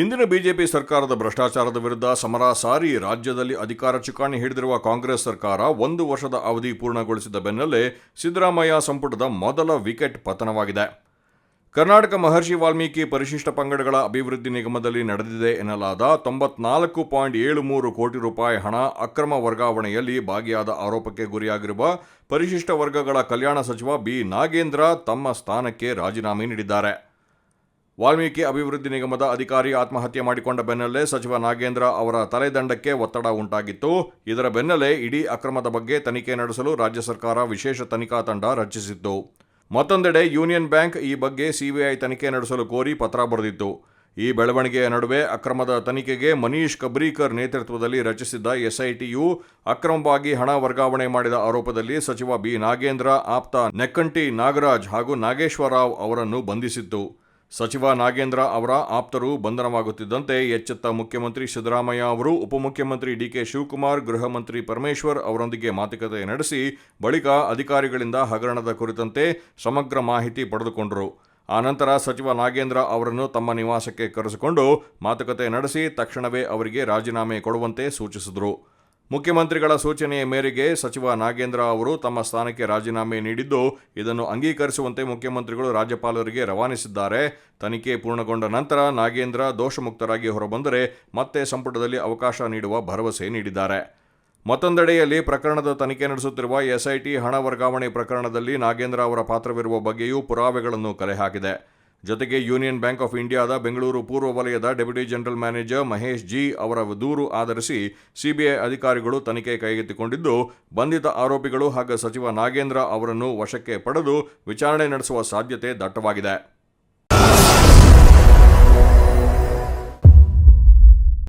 ಇಂದಿನ ಬಿಜೆಪಿ ಸರ್ಕಾರದ ಭ್ರಷ್ಟಾಚಾರದ ವಿರುದ್ಧ ಸಮರ ಸಾರಿ ರಾಜ್ಯದಲ್ಲಿ ಅಧಿಕಾರ ಚುಕ್ಕಾಣಿ ಹಿಡಿದಿರುವ ಕಾಂಗ್ರೆಸ್ ಸರ್ಕಾರ ಒಂದು ವರ್ಷದ ಅವಧಿ ಪೂರ್ಣಗೊಳಿಸಿದ ಬೆನ್ನಲ್ಲೇ ಸಿದ್ದರಾಮಯ್ಯ ಸಂಪುಟದ ಮೊದಲ ವಿಕೆಟ್ ಪತನವಾಗಿದೆ. ಕರ್ನಾಟಕ ಮಹರ್ಷಿ ವಾಲ್ಮೀಕಿ ಪರಿಶಿಷ್ಟ ಪಂಗಡಗಳ ಅಭಿವೃದ್ಧಿ ನಿಗಮದಲ್ಲಿ ನಡೆದಿದೆ ಎನ್ನಲಾದ ತೊಂಬತ್ನಾಲ್ಕು ಪಾಯಿಂಟ್ ಏಳು ಮೂರು ಕೋಟಿ ರೂಪಾಯಿ ಹಣ ಅಕ್ರಮ ವರ್ಗಾವಣೆಯಲ್ಲಿ ಭಾಗಿಯಾದ ಆರೋಪಕ್ಕೆ ಗುರಿಯಾಗಿರುವ ಪರಿಶಿಷ್ಟ ವರ್ಗಗಳ ಕಲ್ಯಾಣ ಸಚಿವ ಬಿ ನಾಗೇಂದ್ರ ತಮ್ಮ ಸ್ಥಾನಕ್ಕೆ ರಾಜೀನಾಮೆ ನೀಡಿದ್ದಾರೆ. ವಾಲ್ಮೀಕಿ ಅಭಿವೃದ್ಧಿ ನಿಗಮದ ಅಧಿಕಾರಿ ಆತ್ಮಹತ್ಯೆ ಮಾಡಿಕೊಂಡ ಬೆನ್ನಲ್ಲೇ ಸಚಿವ ನಾಗೇಂದ್ರ ಅವರ ತಲೆದಂಡಕ್ಕೆ ಒತ್ತಡ ಉಂಟಾಗಿತ್ತು. ಇದರ ಬೆನ್ನಲ್ಲೇ ಇಡೀ ಅಕ್ರಮದ ಬಗ್ಗೆ ತನಿಖೆ ನಡೆಸಲು ರಾಜ್ಯ ಸರ್ಕಾರ ವಿಶೇಷ ತನಿಖಾ ತಂಡ ರಚಿಸಿತ್ತು. ಮತ್ತೊಂದೆಡೆ ಯೂನಿಯನ್ ಬ್ಯಾಂಕ್ ಈ ಬಗ್ಗೆ ಸಿಬಿಐ ತನಿಖೆ ನಡೆಸಲು ಕೋರಿ ಪತ್ರ ಬರೆದಿತ್ತು. ಈ ಬೆಳವಣಿಗೆಯ ನಡುವೆ ಅಕ್ರಮದ ತನಿಖೆಗೆ ಮನೀಶ್ ಕಬ್ರೀಕರ್ ನೇತೃತ್ವದಲ್ಲಿ ರಚಿಸಿದ್ದ ಎಸ್ಐಟಿಯು ಅಕ್ರಮವಾಗಿ ಹಣ ವರ್ಗಾವಣೆ ಮಾಡಿದ ಆರೋಪದಲ್ಲಿ ಸಚಿವ ಬಿ ನಾಗೇಂದ್ರ ಆಪ್ತ ನೆಕ್ಕಂಟಿ ನಾಗರಾಜ್ ಹಾಗೂ ನಾಗೇಶ್ವರರಾವ್ ಅವರನ್ನು ಬಂಧಿಸಿತ್ತು. ಸಚಿವ ನಾಗೇಂದ್ರ ಅವರ ಆಪ್ತರು ಬಂಧನವಾಗುತ್ತಿದ್ದಂತೆ ಎಚ್ಚೆತ್ತ ಮುಖ್ಯಮಂತ್ರಿ ಸಿದ್ದರಾಮಯ್ಯ ಅವರು, ಉಪಮುಖ್ಯಮಂತ್ರಿ ಡಿಕೆ ಶಿವಕುಮಾರ್, ಗೃಹ ಮಂತ್ರಿ ಪರಮೇಶ್ವರ್ ಅವರೊಂದಿಗೆ ಮಾತುಕತೆ ನಡೆಸಿ ಬಳಿಕ ಅಧಿಕಾರಿಗಳಿಂದ ಹಗರಣದ ಕುರಿತಂತೆ ಸಮಗ್ರ ಮಾಹಿತಿ ಪಡೆದುಕೊಂಡರು. ಆನಂತರ ಸಚಿವ ನಾಗೇಂದ್ರ ಅವರನ್ನು ತಮ್ಮ ನಿವಾಸಕ್ಕೆ ಕರೆಸಿಕೊಂಡು ಮಾತುಕತೆ ನಡೆಸಿ ತಕ್ಷಣವೇ ಅವರಿಗೆ ರಾಜೀನಾಮೆ ಕೊಡುವಂತೆ ಸೂಚಿಸಿದರು. ಮುಖ್ಯಮಂತ್ರಿಗಳ ಸೂಚನೆಯ ಮೇರೆಗೆ ಸಚಿವ ನಾಗೇಂದ್ರ ಅವರು ತಮ್ಮ ಸ್ಥಾನಕ್ಕೆ ರಾಜೀನಾಮೆ ನೀಡಿದ್ದು, ಇದನ್ನು ಅಂಗೀಕರಿಸುವಂತೆ ಮುಖ್ಯಮಂತ್ರಿಗಳು ರಾಜ್ಯಪಾಲರಿಗೆ ರವಾನಿಸಿದ್ದಾರೆ. ತನಿಖೆ ಪೂರ್ಣಗೊಂಡ ನಂತರ ನಾಗೇಂದ್ರ ದೋಷಮುಕ್ತರಾಗಿ ಹೊರಬಂದರೆ ಮತ್ತೆ ಸಂಪುಟದಲ್ಲಿ ಅವಕಾಶ ನೀಡುವ ಭರವಸೆ ನೀಡಿದ್ದಾರೆ. ಮತ್ತೊಂದೆಡೆಯಲ್ಲಿ ಪ್ರಕರಣದ ತನಿಖೆ ನಡೆಸುತ್ತಿರುವ ಎಸ್ಐಟಿ ಹಣ ವರ್ಗಾವಣೆ ಪ್ರಕರಣದಲ್ಲಿ ನಾಗೇಂದ್ರ ಅವರ ಪಾತ್ರವಿರುವ ಬಗ್ಗೆಯೂ ಪುರಾವೆಗಳನ್ನು ಕಲೆ ಹಾಕಿದೆ. ಜೊತೆಗೆ ಯೂನಿಯನ್ ಬ್ಯಾಂಕ್ ಆಫ್ ಇಂಡಿಯಾದ ಬೆಂಗಳೂರು ಪೂರ್ವ ವಲಯದ deputy general manager Mahesh G ಅವರ ದೂರು ಆಧರಿಸಿ ಸಿಬಿಐ ಅಧಿಕಾರಿಗಳು ತನಿಖೆ ಕೈಗೆತ್ತಿಕೊಂಡಿದ್ದು, ಬಂಧಿತ ಆರೋಪಿಗಳು ಹಾಗೂ ಸಚಿವ ನಾಗೇಂದ್ರ ಅವರನ್ನು ವಶಕ್ಕೆ ಪಡೆದು ವಿಚಾರಣೆ ನಡೆಸುವ ಸಾಧ್ಯತೆ ದಟ್ಟವಾಗಿದೆ.